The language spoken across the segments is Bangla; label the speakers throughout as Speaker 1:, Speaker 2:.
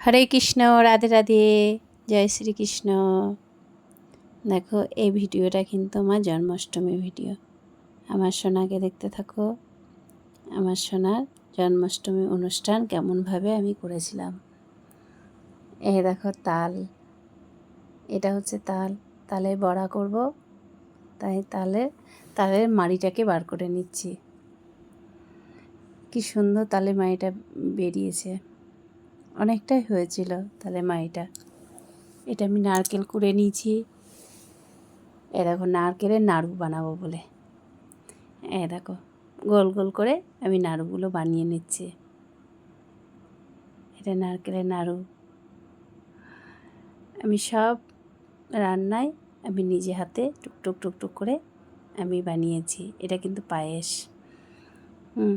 Speaker 1: হরে কৃষ্ণ, রাধে রাধে, জয় শ্রীকৃষ্ণ। দেখো, এই ভিডিওটা কিন্তু আমার জন্মাষ্টমী ভিডিও। আমার সোনাকে দেখতে থাকো। আমার সোনার জন্মাষ্টমী অনুষ্ঠান কেমনভাবে আমি করেছিলাম। এ দেখো, তাল। এটা হচ্ছে তাল। তালে বড়া করব। তাই তালে, তালের মাড়িটাকে বার করে নিচ্ছি। কি সুন্দর তালে মাড়িটা বেরিয়েছে। অনেকটাই হয়েছিল তাহলে মাইটা এটা আমি নারকেল কুড়ে নিয়েছি। এ দেখো, নারকেলের নাড়ু বানাবো বলে। এ দেখো, গোল গোল করে আমি নাড়ুগুলো বানিয়ে নিচ্ছি। এটা নারকেলের নাড়ু। আমি সব রান্নায় আমি নিজে হাতে টুকটুক টুকটুক করে আমি বানিয়েছি। এটা কিন্তু পায়েস। হুম,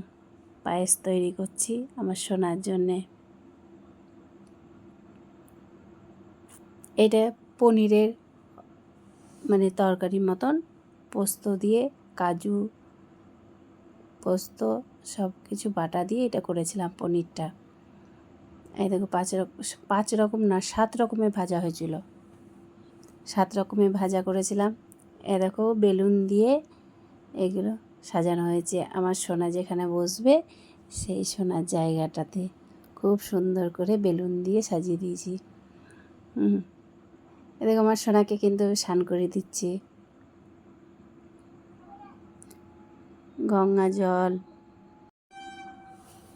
Speaker 1: পায়েস তৈরি করছি আমার শোনার জন্যে। এটা পনিরের মানে তরকারি মতন পোস্ত দিয়ে, কাজু পোস্ত সব কিছু বাটা দিয়ে এটা করেছিলাম পনিরটা। এই দেখো পাঁচ রকম পাঁচ রকম না, সাত রকমের ভাজা হয়েছিল। সাত রকমের ভাজা করেছিলাম। এ দেখো বেলুন দিয়ে এগুলো সাজানো হয়েছে। আমার সোনা যেখানে বসবে সেই সোনার জায়গাটাতে। খুব সুন্দর করে বেলুন দিয়ে সাজিয়ে দিয়েছি। হুম। এদিকে আমার সোনাকে কিন্তু স্নান করে দিচ্ছি। গঙ্গা জল,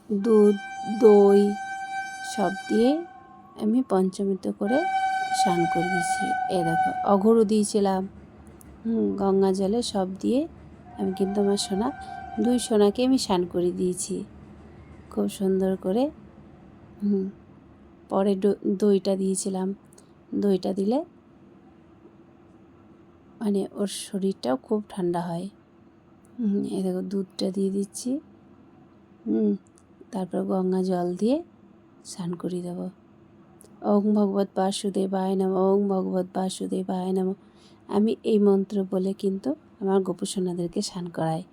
Speaker 1: দুধ, দই সব দিয়ে আমি পঞ্চমৃত করে স্নান করে দিচ্ছি এ দেখো, অঘরও দিয়েছিলাম। গঙ্গা জলে সব দিয়ে আমি কিন্তু আমার সোনা, দুই সোনাকে আমি স্নান করে দিয়েছি। খুব সুন্দর করে পরে দইটা দিয়েছিলাম। দইটা দিলে মানে ওর শরীরটাও খুব ঠান্ডা হয়। এ দেখো দুধটা দিয়ে দিচ্ছি। তারপর গঙ্গা জল দিয়ে স্নান করিয়ে দেবো। ওং ভগবত বাসুদেবায় নাম, ওং ভগবত বাসুদেবায় নাম। আমি এই মন্ত্র বলে কিন্তু আমার গোপসোনাদেরকে স্নান করাই।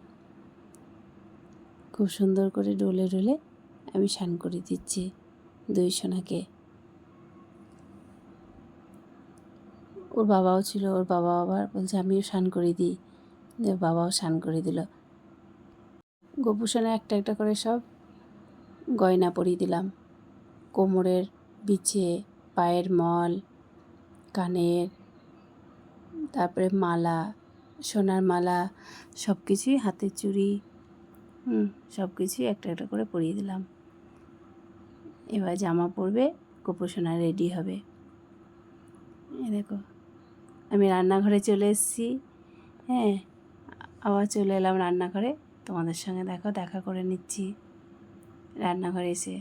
Speaker 1: খুব সুন্দর করে ডোলে ডলে আমি স্নান করে দিচ্ছি দুই সোনাকে। ওর বাবাও ছিল, ওর বাবা আবার বলছে, আমিও স্নান করে দিই। বাবাও স্নান করে দিল। গোপুসনে একটা একটা করে সব গয়না পরিয়ে দিলাম। কোমরের বিছে পায়ের মল, কানের, তারপরে মালা, সোনার মালা সব কিছুই হাতের চুড়ি সব কিছুই একটা একটা করে পরিয়ে দিলাম। এবার জামা পরবে গোপোষণা রেডি হবে। এ দেখো। আমি রান্নাঘরে চলে এসেছি। হ্যাঁ আবার চলে এলাম রান্নাঘরে। তোমাদের সঙ্গে দেখো, দেখা করে নিচ্ছি রান্নাঘরে এসে।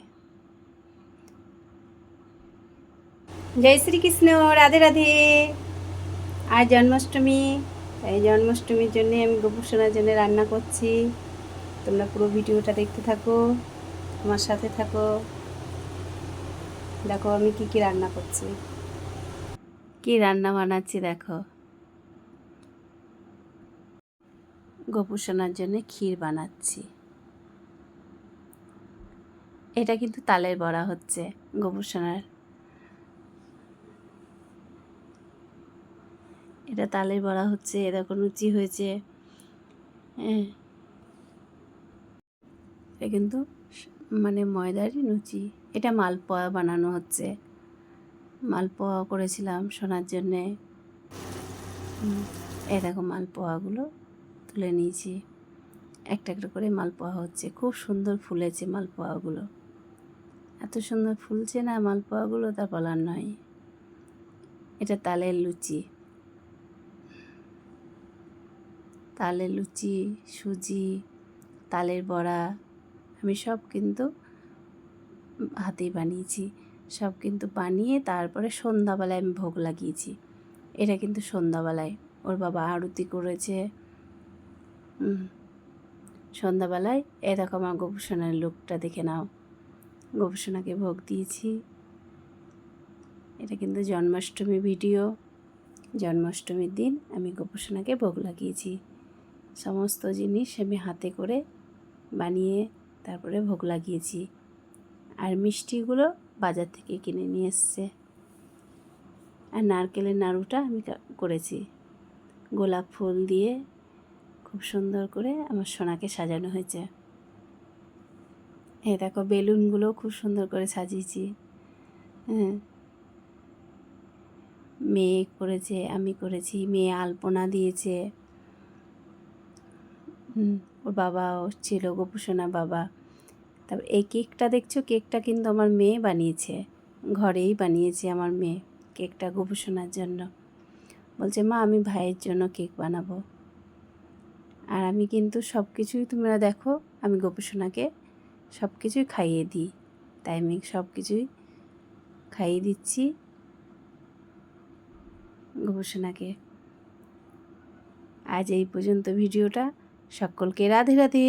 Speaker 1: জয় শ্রীকৃষ্ণ, রাধে রাধে। আর জন্মাষ্টমী, এই জন্মাষ্টমীর জন্যে আমি গোপুসোনার জন্য রান্না করছি। তোমরা পুরো ভিডিওটা দেখতে থাকো, আমার সাথে থাকো। দেখো আমি কি কি রান্না করছি। কি রান্না বানাচ্ছি দেখো। গোপুসোনার জন্য ক্ষীর বানাচ্ছি। এটা কিন্তু তালের বড়া হচ্ছে গোপুসোনার এটা তালের বড়া হচ্ছে এরকম লুচি হয়েছে। হ্যাঁ। এটা কিন্তু মানে ময়দারই লুচি। এটা মালপোয়া বানানো হচ্ছে। মালপোয়া করেছিলাম শোনার জন্যে। এ দেখো মালপোয়াগুলো তুলে নিয়েছি। একটা একটা করে মালপোয়া হচ্ছে। খুব সুন্দর ফুলেছে মালপোয়াগুলো। এত সুন্দর ফুলছে না মালপোয়াগুলো, তা বলার নয়। এটা তালের লুচি। তালের লুচি, সুজি, তালের বড়া, আমি সব কিন্তু হাতেই বানিয়েছি। সব কিন্তু বানিয়ে তারপরে সন্ধ্যাবেলায় আমি ভোগ লাগিয়েছি। এটা কিন্তু সন্ধ্যাবেলায়। ওর বাবা আরতি করেছে। সন্ধ্যাবেলায় এরকম আমার গোপসোনার লোকটা দেখে নাও। গোপসোনাকে ভোগ দিয়েছি। এটা কিন্তু জন্মাষ্টমী ভিডিও। জন্মাষ্টমীর দিন আমি গোপসোনাকে ভোগ লাগিয়েছি। সমস্ত জিনিস আমি হাতে করে বানিয়ে তারপরে ভোগ লাগিয়েছি। আর মিষ্টিগুলো বাজার থেকে কিনে নিয়ে এসছে। আর নারকেলের নাড়ুটা আমি করেছি। গোলাপ ফুল দিয়ে খুব সুন্দর করে আমার সোনাকে সাজানো হয়েছে। হ্যাঁ দেখো, বেলুনগুলো খুব সুন্দর করে সাজিয়েছি। হ্যাঁ। মেয়ে করেছে, আমি করেছি, মেয়ে আলপনা দিয়েছে। ওর বাবা ছিল গোপুসোনা বাবা। তারপর এই কেকটা দেখছ? কেকটা কিন্তু আমার মেয়ে বানিয়েছে। ঘরেই বানিয়েছে আমার মেয়ে কেকটা গোপুসোনার জন্য। বলছে, মা, আমি ভাইয়ের জন্য কেক বানাবো। আর আমি কিন্তু সব কিছুই তোমরা দেখো, আমি গোপুসোনাকে সব কিছুই খাইয়ে দিই। তাই আমি সব কিছুই খাইয়ে দিচ্ছি গোপুসোনাকে। আজ এই পর্যন্ত ভিডিওটা। সকলকে রাধে রাধে।